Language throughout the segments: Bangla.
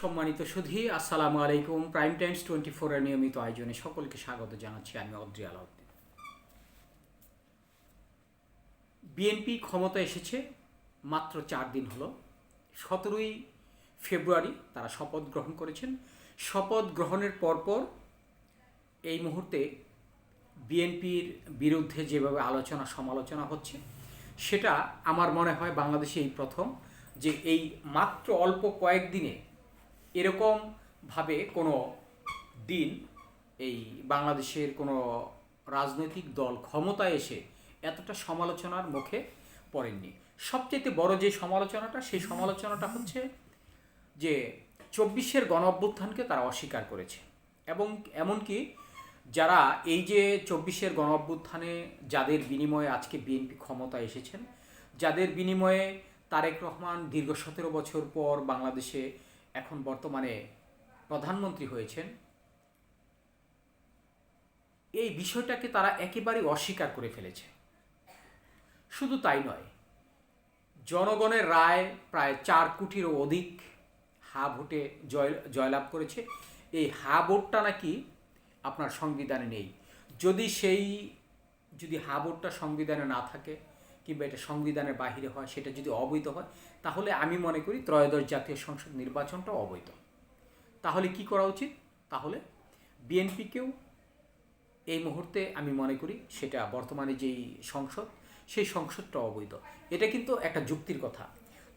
সম্মানিত সুধী, আসসালামু আলাইকুম। প্রাইম টাইমস টোয়েন্টি ফোরের নিয়মিত আয়োজনে সকলকে স্বাগত জানাচ্ছি আমি অদ্রি আলাউদ্দিন। বিএনপি ক্ষমতা এসেছে মাত্র চার দিন হলো। সতেরোই ফেব্রুয়ারি তারা শপথ গ্রহণ করেছেন। শপথ গ্রহণের পরপর এই মুহূর্তে বিএনপির বিরুদ্ধে যেভাবে আলোচনা, সমালোচনা হচ্ছে, সেটা আমার মনে হয় বাংলাদেশে এই প্রথম যে এই মাত্র অল্প কয়েকদিনে এরকমভাবে কোনো দিন এই বাংলাদেশের কোনো রাজনৈতিক দল ক্ষমতায় এসে এতটা সমালোচনার মুখে পড়েননি। সবচেয়ে বড় যে সমালোচনাটা, সেই সমালোচনাটা হচ্ছে যে চব্বিশের গণ অভ্যুত্থানকে তারা অস্বীকার করেছে এবং এমনকি যারা এই যে চব্বিশের গণ অভ্যুত্থানে যাদের বিনিময়ে আজকে বিএনপি ক্ষমতা এসেছেন, যাদের বিনিময়ে তারেক রহমান দীর্ঘ সতেরো বছর পর বাংলাদেশে এখন বর্তমানে প্রধানমন্ত্রী হয়েছেন। এই বিষয়টাকে তারা একেবারেই অস্বীকার করে ফেলেছে। শুধু তাই নয়, জনগণের রায় প্রায় চার কোটিরও অধিক হা ভোটে জয়, জয়লাভ করেছে। এই হা ভোটটা নাকি আপনার সংবিধানে নেই। যদি সেই, যদি হা ভোটটা সংবিধানে না থাকে কিংবা এটা সংবিধানের বাহিরে হয়, সেটা যদি অবৈধ হয়, তাহলে আমি মনে করি ত্রয়োদশ জাতীয় সংসদ নির্বাচনটা অবৈধ। তাহলে কি করা উচিত? তাহলে বিএনপিকেও এই মুহূর্তে আমি মনে করি সেটা বর্তমানে যেই সংসদ, সেই সংসদটা অবৈধ। এটা কিন্তু একটা যুক্তির কথা।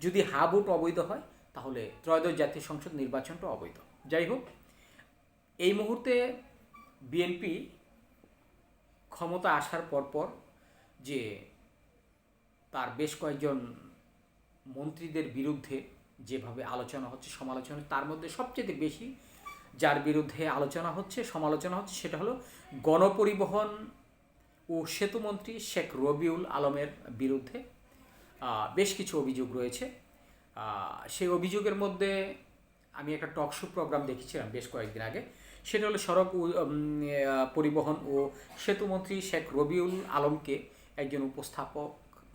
যদি হা ভোট অবৈধ হয়, তাহলে ত্রয়োদশ জাতীয় সংসদ নির্বাচনটা অবৈধ। যাই হোক, এই মুহূর্তে বিএনপি ক্ষমতা আসার পরপর যে তার বেশ কয়েকজন মন্ত্রীদের বিরুদ্ধে যেভাবে আলোচনা হচ্ছে, সমালোচনা, তার মধ্যে সবচেয়ে বেশি যার বিরুদ্ধে আলোচনা হচ্ছে, সমালোচনা হচ্ছে সেটা হলো গণপরিবহন ও সেতুমন্ত্রী শেখ রবিউল আলমের বিরুদ্ধে বেশ কিছু অভিযোগ রয়েছে। সেই অভিযোগের মধ্যে আমি একটা টক শো প্রোগ্রাম দেখেছিলাম বেশ কয়েকদিন আগে। সেটা হলো সড়ক পরিবহন ও সেতুমন্ত্রী শেখ রবিউল আলমকে একজন উপস্থাপক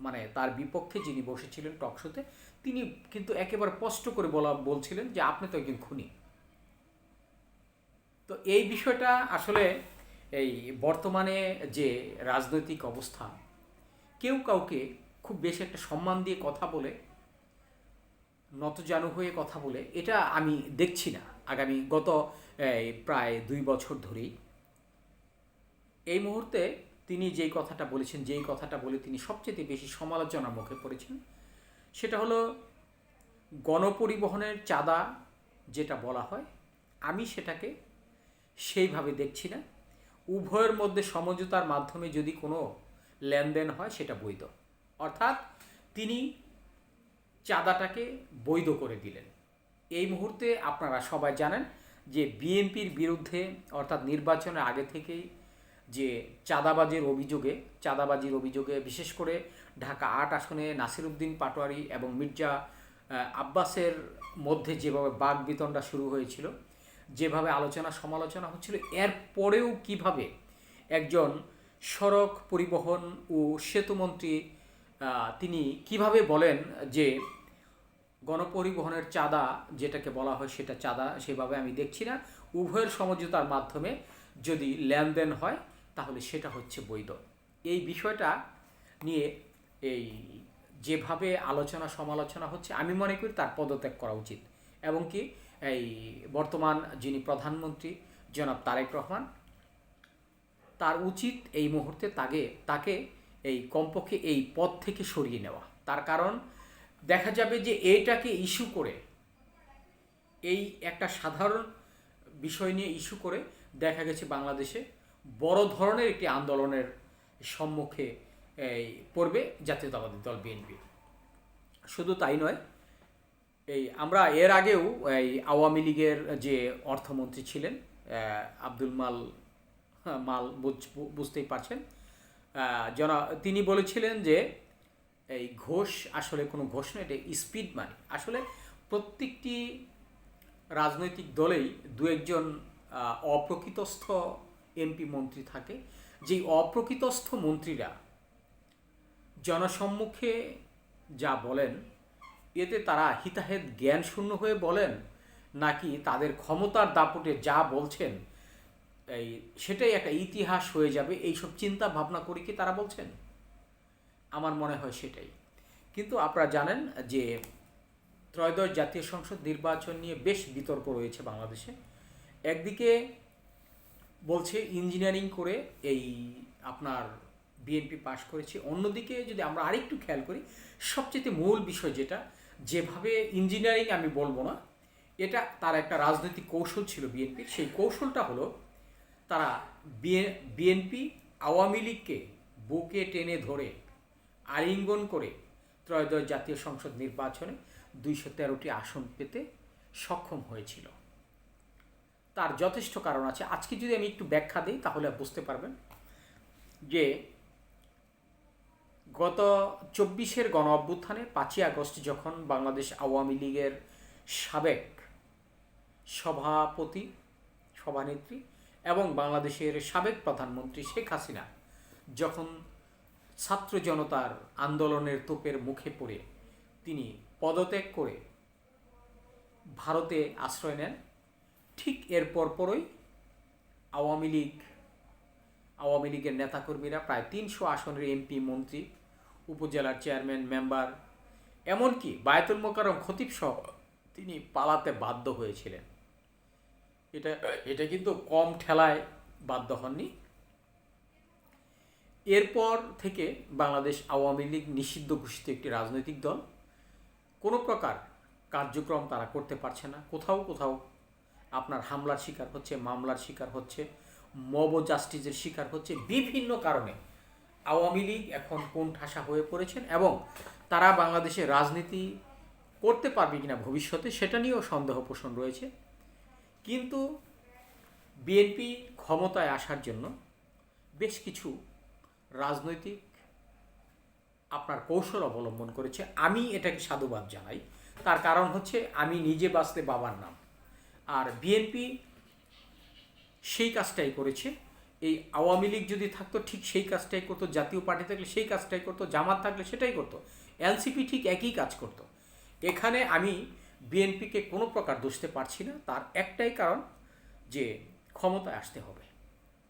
মানে তার বিপক্ষে যিনি বসেছিলেন টক শোতে, তিনি কিন্তু একেবারে স্পষ্ট করে বলা, বলছিলেন যে আপনি তো একজন খুনি। তো এই বিষয়টা আসলে এই বর্তমানে যে রাজনৈতিক অবস্থা, কেউ কাউকে খুব বেশি একটা সম্মান দিয়ে কথা বলে, নতজানু হয়ে কথা বলে, এটা আমি দেখছি না। আগামী গত প্রায় দুই বছর ধরেই। এই মুহূর্তে তিনি যেই কথাটা বলেছেন, যেই কথাটা বলে তিনি সবচেয়ে বেশি সমালোচনার মুখে পড়েছেন, সেটা হলো গণপরিবহনের চাঁদা যেটা বলা হয়, আমি সেটাকে সেইভাবে দেখছি না। উভয়ের মধ্যে সমঝোতার মাধ্যমে যদি কোনো লেনদেন হয়, সেটা বৈধ। অর্থাৎ তিনি চাঁদাটাকে বৈধ করে দিলেন। এই মুহূর্তে আপনারা সবাই জানেন যে বিএনপির বিরুদ্ধে, অর্থাৎ নির্বাচনের আগে থেকেই যে চাঁদাবাজির অভিযোগে চাঁদাবাজির অভিযোগে বিশেষ করে ঢাকা আট আসনে নাসিরুদ্দিন পাটোয়ারি এবং মির্জা আব্বাসের মধ্যে যেভাবে বাঘ বিতণ্ডা শুরু হয়েছিল, যেভাবে আলোচনা সমালোচনা হচ্ছিল, এর পরেও কীভাবে একজন সড়ক পরিবহন ও সেতুমন্ত্রী তিনি কীভাবে বলেন যে গণপরিবহনের চাঁদা যেটাকে বলা হয় সেটা চাঁদা সেভাবে আমি দেখছি না, উভয়ের সমঝোতার মাধ্যমে যদি লেনদেন হয় তাহলে সেটা হচ্ছে বৈধ। এই বিষয়টা নিয়ে এই যেভাবে আলোচনা সমালোচনা হচ্ছে, আমি মনে করি তার পদত্যাগ করা উচিত। এবং কি এই বর্তমান যিনি প্রধানমন্ত্রী, জনাব তারেক রহমান, তার উচিত এই মুহূর্তে তাকে তাকে এই কমপক্ষে এই পদ থেকে সরিয়ে নেওয়া। তার কারণ দেখা যাবে যে এইটাকে ইস্যু করে, এই একটা সাধারণ বিষয় নিয়ে ইস্যু করে দেখা গেছে বাংলাদেশে বড় ধরনের একটি আন্দোলনের সম্মুখে এই পড়বে জাতীয়তাবাদী দল বিএনপি। শুধু তাই নয় এই আমরা এর আগেও এই আওয়ামী লীগের যে অর্থমন্ত্রী ছিলেন আব্দুল মাল হ্যাঁ, মাল বুঝ- বুঝতেই পারছেন। জনা তিনি বলেছিলেন যে এই ঘোষ আসলে কোনো ঘোষ নয় এটা স্পিড মানি। আসলে প্রত্যেকটি রাজনৈতিক দলেই দু একজন অপ্রকৃতস্থ এমপি মন্ত্রী থাকে, যেই অপ্রকৃতস্থ মন্ত্রীরা জনসম্মুখে যা বলেন, এতে তারা হিতাহেত জ্ঞান শূন্য হয়ে বলেন, নাকি তাদের ক্ষমতার দাপটে যা বলছেন, এই সেটাই একটা ইতিহাস হয়ে যাবে, এইসব চিন্তা ভাবনা করে কি তারা বলছেন? আমার মনে হয় সেটাই। কিন্তু আপনারা জানেন যে ত্রয়োদশ জাতীয় সংসদ নির্বাচন নিয়ে বেশ বিতর্ক রয়েছে বাংলাদেশে। একদিকে বলছে ইঞ্জিনিয়ারিং করে এই আপনার বিএনপি পাশ করেছে। অন্যদিকে যদি আমরা আরেকটু খেয়াল করি, সবচেয়ে মূল বিষয় যেটা, যেভাবে ইঞ্জিনিয়ারিং আমি বলব না, এটা তার একটা রাজনৈতিক কৌশল ছিল বিএনপির সেই কৌশলটা হলো, তারা বিএনপি আওয়ামী লীগকে বুকে টেনে ধরে আলিঙ্গন করে ত্রয়োদশ জাতীয় সংসদ নির্বাচনে দুইশো তেরোটি আসন পেতে সক্ষম হয়েছিল। তার যথেষ্ট কারণ আছে। আজকে যদি আমি একটু ব্যাখ্যা দিই, তাহলে বুঝতে পারবেন যে গত চব্বিশের গণ অভ্যুত্থানে পাঁচই আগস্ট যখন বাংলাদেশ আওয়ামী লীগের সাবেক সভাপতি, সভানেত্রী এবং বাংলাদেশের সাবেক প্রধানমন্ত্রী শেখ হাসিনা যখন ছাত্র জনতার আন্দোলনের তোপের মুখে পড়ে, তিনি পদত্যাগ করে ভারতে আশ্রয় নেন। ঠিক এর পরপরই আওয়ামী লীগ, আওয়ামী লীগের নেতাকর্মীরা প্রায় তিনশো আসনের এমপি মন্ত্রী, উপজেলার চেয়ারম্যান মেম্বার এমনকি বায়তুল মোকারম খতিব সহ তিনি পালাতে বাধ্য হয়েছিলেন। এটা এটা কিন্তু কম ঠেলায় বাধ্য হননি। এরপর থেকে বাংলাদেশ আওয়ামী লীগ নিষিদ্ধ ঘোষিত একটি রাজনৈতিক দল। কোনো প্রকার কার্যক্রম তারা করতে পারছে না। কোথাও কোথাও আপনার হামলার শিকার হচ্ছে, মামলার শিকার হচ্ছে, মব জাস্টিসের শিকার হচ্ছে বিভিন্ন কারণে। আওয়ামী লীগ এখন কোন ঠাসা হয়ে পড়েছেন এবং তারা বাংলাদেশে রাজনীতি করতে পারবে কিনা ভবিষ্যতে সেটা নিয়েও সন্দেহ পোষণ রয়েছে। কিন্তু বিএনপি ক্ষমতায় আসার জন্য বেশ কিছু রাজনৈতিক আপনার কৌশল অবলম্বন করেছে। আমি এটাকে সাধুবাদ জানাই। তার কারণ হচ্ছে আমি নিজে বাঁচতে বাবার নাম। আর বিএনপি সেই কাজটাই করেছে। এই আওয়ামী লীগ যদি থাকতো, ঠিক সেই কাজটাই করতো, জাতীয় পার্টি থাকলে সেই কাজটাই করতো, জামাত থাকলে সেটাই করতো এনসিপি ঠিক একই কাজ করতো। এখানে আমি বিএনপিকে কোনো প্রকার দোষতে পারছি না, তার একটাই কারণ যে ক্ষমতায় আসতে হবে।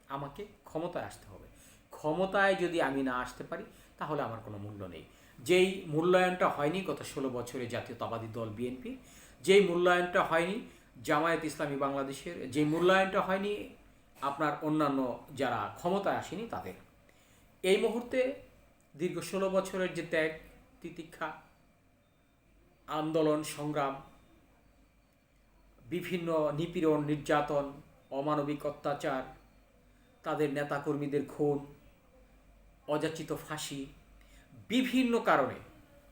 আমাকে ক্ষমতায় আসতে হবে। ক্ষমতায় যদি আমি না আসতে পারি, তাহলে আমার কোনো মূল্য নেই। যেই মূল্যায়নটা হয়নি গত ষোলো বছরে জাতীয়তাবাদী দল বিএনপি যেই মূল্যায়নটা হয়নি জামায়াত ইসলামী বাংলাদেশের যে মূল্যায়নটা হয়নি, আপনার অন্যান্য যারা ক্ষমতায় আসেনি তাদের। এই মুহূর্তে দীর্ঘ ষোলো বছরের যে ত্যাগ, তিতিক্ষা, আন্দোলন, সংগ্রাম, বিভিন্ন নিপীড়ন, নির্যাতন, অমানবিক অত্যাচার, তাদের নেতাকর্মীদের খুন, অযাচিত ফাঁসি, বিভিন্ন কারণে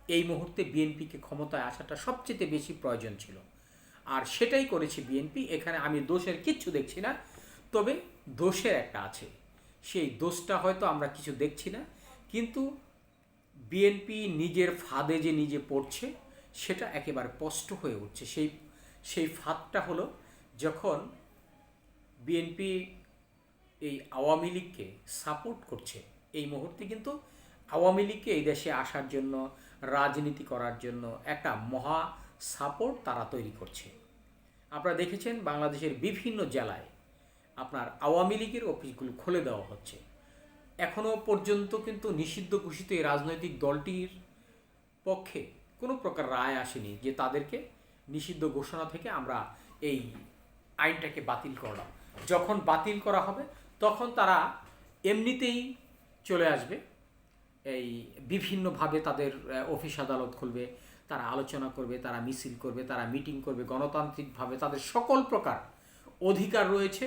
এই মুহূর্তে বিএনপিকে ক্ষমতায় আসাটা সবচেয়ে বেশি প্রয়োজন ছিল। আর সেটাই করেছে বিএনপি। এখানে আমি দোষের কিচ্ছু দেখছি না। তবে দোষের একটা আছে। সেই দোষটা হয়তো আমরা কিছু দেখছি না। কিন্তু বিএনপি নিজের ফাঁদে যে নিজে পড়ছে, সেটা একেবারে স্পষ্ট হয়ে উঠছে। সেই সেই ফাঁদটা হলো যখন বিএনপি এই আওয়ামী লীগকে সাপোর্ট করছে, এই মুহূর্তে কিন্তু আওয়ামী লীগকে এই দেশে আসার জন্য, রাজনীতি করার জন্য একটা মহা সাপোর্ট তারা তৈরি করছে। আপনারা দেখেছেন বাংলাদেশের বিভিন্ন জেলায় আপনার আওয়ামী লীগের অফিসগুলো খুলে দেওয়া হচ্ছে। এখনও পর্যন্ত কিন্তু নিষিদ্ধ ঘোষিত এই রাজনৈতিক দলটির পক্ষে কোনো প্রকার রায় আসেনি যে তাদেরকে নিষিদ্ধ ঘোষণা থেকে আমরা এই আইনটাকে বাতিল করলাম। যখন বাতিল করা হবে, তখন তারা এমনিতেই চলে আসবে। এই বিভিন্নভাবে তাদের অফিস আদালত খুলবে তারা আলোচনা করবে, তারা মিছিল করবে, তারা মিটিং করবে, গণতান্ত্রিকভাবে তাদের সকল প্রকার অধিকার রয়েছে,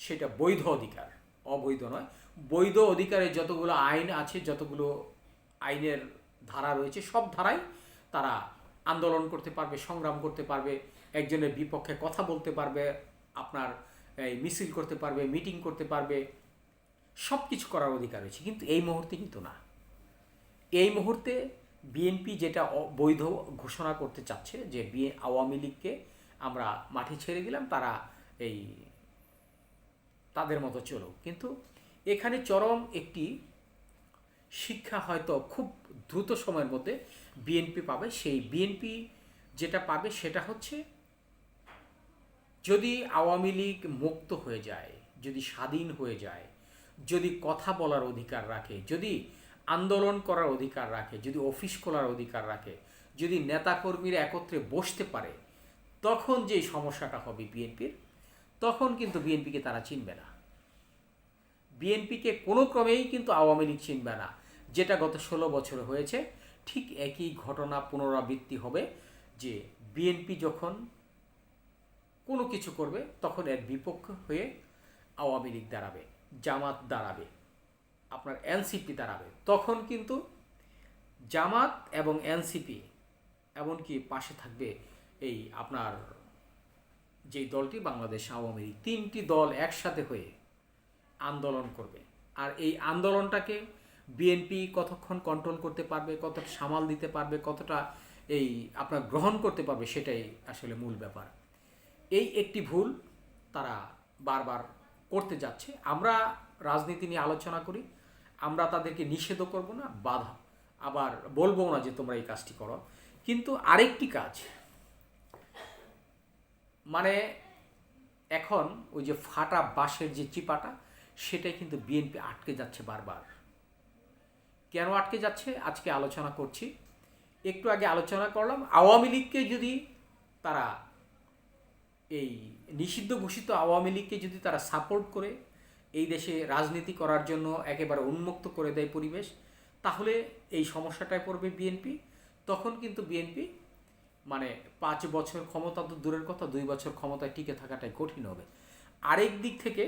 সেটা বৈধ অধিকার, অবৈধ নয়। বৈধ অধিকারে যতগুলো আইন আছে, যতগুলো আইনের ধারা রয়েছে, সব ধারাই তারা আন্দোলন করতে পারবে, সংগ্রাম করতে পারবে, একজনের বিপক্ষে কথা বলতে পারবে, আপনার এই মিছিল করতে পারবে, মিটিং করতে পারবে সব কিছু করার অধিকার রয়েছে। কিন্তু এই মুহূর্তে কিন্তু না। এই মুহূর্তে বিএনপি যেটা বৈধ ঘোষণা করতে চাচ্ছে যে বিএ আওয়ামী লীগকে আমরা মাঠে ছেড়ে দিলাম, তারা এই তাদের মতো চলুক। কিন্তু এখানে চরম একটি শিক্ষা হয়তো খুব দ্রুত সময়ের মধ্যে বিএনপি পাবে। সেই বিএনপি যেটা পাবে সেটা হচ্ছে, যদি আওয়ামী লীগ মুক্ত হয়ে যায়, যদি স্বাধীন হয়ে যায়, যদি কথা বলার অধিকার রাখে, যদি আন্দোলন করার অধিকার রাখে, যদি অফিস খোলার অধিকার রাখে, যদি নেতাকর্মীরা একত্রে বসতে পারে, তখন যে সমস্যাটা হবে বিএনপির, তখন কিন্তু বিএনপিকে তারা চিনবে না। বিএনপিকে কোনো ক্রমেই কিন্তু আওয়ামী লীগ চিনবে না। যেটা গত ষোলো বছরে হয়েছে, ঠিক একই ঘটনা পুনরাবৃত্তি হবে যে বিএনপি যখন কোনো কিছু করবে, তখন এর বিপক্ষ হয়ে আওয়ামী লীগ দাঁড়াবে, জামাত দাঁড়াবে। আপনার এনসিপি দাঁড়াবে। তখন কিন্তু জামাত এবং এনসিপি এমনকি পাশে থাকবে এই আপনার যেই দলটি, বাংলাদেশ আওয়ামী লীগ, তিনটি দল একসাথে হয়ে আন্দোলন করবে। আর এই আন্দোলনটাকে বিএনপি কতক্ষণ কন্ট্রোল করতে পারবে, কতটা সামাল দিতে পারবে, কতটা এই আপনার গ্রহণ করতে পারবে, সেটাই আসলে মূল ব্যাপার। এই একটি ভুল তারা বারবার করতে যাচ্ছে। আমরা রাজনীতি নিয়ে আলোচনা করি। আমরা তাদেরকে নিষেধও করব না, বাধা। আবার বলব না যে তোমরা এই কাজটি করো। কিন্তু আরেকটি কাজ মানে এখন ওই যে ফাটা বাঁশের যে চিপাটা, সেটাই কিন্তু বিএনপি আটকে যাচ্ছে বারবার। কেন আটকে যাচ্ছে? আজকে আলোচনা করছি। একটু আগে আলোচনা করলাম, আওয়ামী লীগকে যদি তারা এই নিষিদ্ধ ঘোষিত আওয়ামী লীগকে যদি তারা সাপোর্ট করে এই দেশে রাজনীতি করার জন্য একেবারে উন্মুক্ত করে দেয় পরিবেশ, তাহলে এই সমস্যাটায় পড়বে বিএনপি। তখন কিন্তু বিএনপি মানে পাঁচ বছর ক্ষমতা তো দূরের কথা, দুই বছর ক্ষমতায় টিকে থাকাটাই কঠিন হবে। আরেক দিক থেকে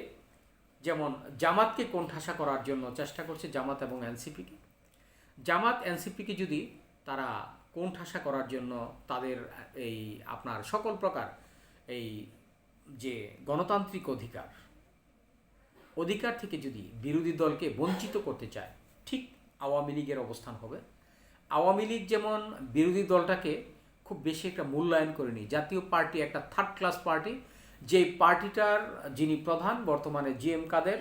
যেমন জামাতকে কোণঠাসা করার জন্য চেষ্টা করছে জামাত এবং এনসিপিকে। জামাত, এনসিপিকে যদি তারা কোণঠাসা করার জন্য তাদের এই আপনার সকল প্রকার এই যে গণতান্ত্রিক অধিকার অধিকার থেকে যদি বিরোধী দলকে বঞ্চিত করতে চায়, ঠিক আওয়ামী লীগের অবস্থান হবে। আওয়ামী লীগ যেমন বিরোধী দলটাকে খুব বেশি একটা মূল্যায়ন করেনি, জাতীয় পার্টি একটা থার্ড ক্লাস পার্টি যে পার্টিটার যিনি প্রধান, বর্তমানে জি এম কাদের,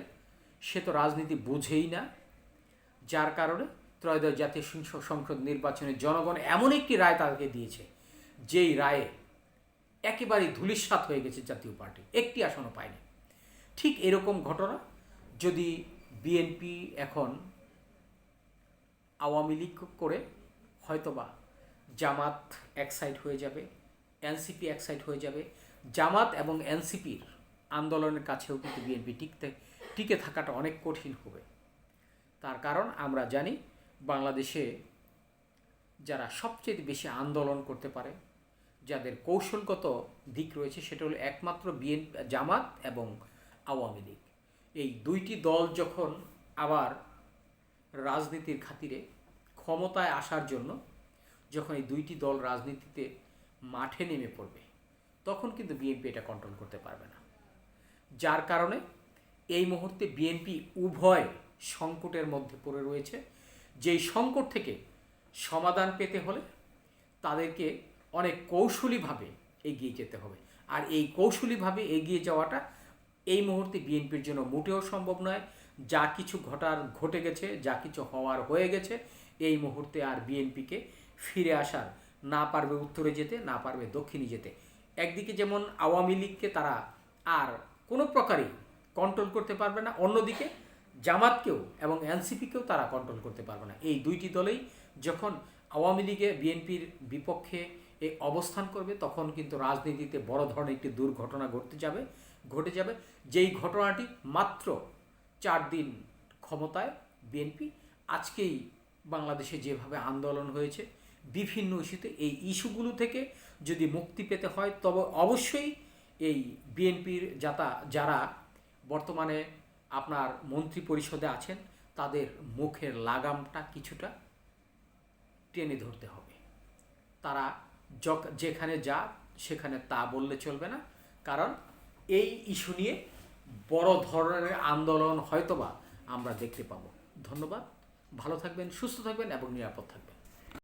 সে তো রাজনীতি বুঝেই না। যার কারণে ত্রয়োদশ জাতীয় সংসদ- নির্বাচনে জনগণ এমন একটি রায় তাদেরকে দিয়েছে, যেই রায়ে একেবারেই ধূলিসাৎ হয়ে গেছে জাতীয় পার্টি। একটি আসনও পায়নি। ঠিক এরকম ঘটনা যদি বিএনপি এখন আওয়ামী লীগ করে, হয়তোবা জামাত এক সাইড হয়ে যাবে এনসিপি এক সাইড হয়ে যাবে, জামাত এবং এনসিপির আন্দোলনের কাছেও কিন্তু বিএনপি টিকতে, টিকে থাকাটা অনেক কঠিন হবে। তার কারণ আমরা জানি বাংলাদেশে যারা সবচেয়ে বেশি আন্দোলন করতে পারে, যাদের কৌশলগত দিক রয়েছে, সেটা হলো একমাত্র বিএনপি জামাত এবং আওয়ামী লীগ। এই দুইটি দল যখন আবার রাজনীতির খাতিরে ক্ষমতায় আসার জন্য যখন এই দুইটি দল রাজনীতিতে মাঠে নেমে পড়বে, তখন কিন্তু বিএনপি এটা কন্ট্রোল করতে পারবে না। যার কারণে এই মুহূর্তে বিএনপি উভয় সংকটের মধ্যে পড়ে রয়েছে। যেই সংকট থেকে সমাধান পেতে হলে তাদেরকে অনেক কৌশলীভাবে এগিয়ে যেতে হবে। আর এই কৌশলীভাবে এগিয়ে যাওয়াটা এই মুহূর্তে বিএনপির জন্য মোটেও সম্ভব নয়। যা কিছু ঘটার ঘটে গেছে, যা কিছু হওয়ার হয়ে গেছে, এই মুহূর্তে আর বিএনপিকে ফিরে আসার না পারবে উত্তরে যেতে, না পারবে দক্ষিণে যেতে। একদিকে যেমন আওয়ামী লীগকে তারা আর কোনো প্রকারেই কন্ট্রোল করতে পারবে না, অন্যদিকে জামাতকেও এবং এনসিপিকেও তারা কন্ট্রোল করতে পারবে না। এই দুইটি দলেই যখন আওয়ামী লীগে বিএনপির বিপক্ষে এ অবস্থান করবে, তখন কিন্তু রাজনীতিতে বড় ধরনের একটি দুর্ঘটনা ঘটতে যাবে। ঘটে যাবে। যেই ঘটনাটি মাত্র চার দিন ক্ষমতায় বিএনপি, আজকেই বাংলাদেশে যেভাবে আন্দোলন হয়েছে, বিভিন্ন ইস্যুতে এই ইস্যুগুলো থেকে যদি মুক্তি পেতে হয়, তবে অবশ্যই এই বিএনপির যাতা, যারা বর্তমানে আপনার মন্ত্রী পরিষদে আছেন, তাদের মুখের লাগামটা কিছুটা টেনে ধরতে হবে। তারা যেখানে যা, সেখানে তা বললে চলবে না। কারণ এই ইস্যু নিয়ে বড় ধরনের আন্দোলন হয়তোবা আমরা দেখতে পাবো। ধন্যবাদ। ভালো থাকবেন, সুস্থ থাকবেন এবং নিরাপদ থাকবেন।